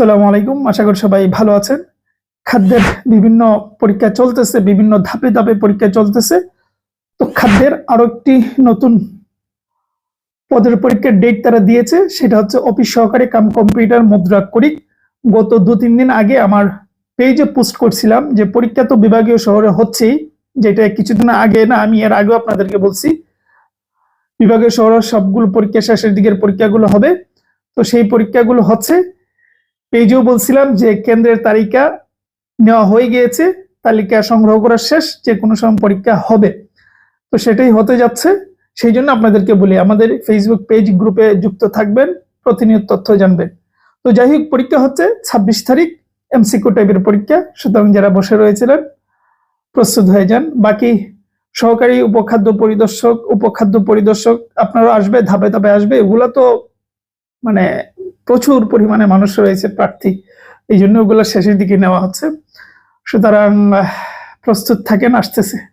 আসসালামু আলাইকুম। আশা করি সবাই ভালো আছেন। খাদ্যের বিভিন্ন পরীক্ষা চলতেছে, বিভিন্ন ধাপে ধাপে পরীক্ষা চলতেছে। তো খাদ্যের আরও একটি নতুন পদের পরীক্ষার ডেট তারা দিয়েছে, সেটা হচ্ছে অফিস সহকারী কাম কম্পিউটার মুদ্রাক্ষরিক গত দু তিন দিন আগে আমার পেজে পোস্ট করছিলাম যে পরীক্ষা তো বিভাগীয় শহরে হচ্ছেই, যেটা কিছুদিন আগে না, আমি এর আগেও আপনাদেরকে বলছি। বিভাগীয় শহরে সবগুলো পরীক্ষা শেষের দিকের পরীক্ষাগুলো হবে। তো সেই পরীক্ষাগুলো হচ্ছে পেজেও বলছিলাম যে কেন্দ্রের তালিকা নেওয়া হয়ে গিয়েছে, তালিকা সংগ্রহ করা শেষ, যে কোনো সময় পরীক্ষা হবে। তো সেটাই হতে যাচ্ছে। সেই জন্য আপনাদেরকে বলি, আমাদের ফেসবুক পেজ গ্রুপে যুক্ত থাকবেন, প্রতিনিয়ত তথ্য জানবেন। তো যাই হোক, পরীক্ষা হচ্ছে ছাব্বিশ তারিখ এমসিকিউ টাইপের পরীক্ষা। সুতরাং যারা বসে রয়েছিলেন, প্রস্তুত হয়ে যান। বাকি সহকারী উপখাদ্য পরিদর্শক উপখাদ্য পরিদর্শক, আপনারা আসবে, ধাপে ধাপে আসবে, এগুলো তো মানে প্রচুর পরিমাণে মানুষ রয়েছে প্রার্থী। এই জন্য ওগুলো শেষের দিকে নেওয়া হচ্ছে। সুতরাং প্রস্তুত থাকেন, আসতেছে।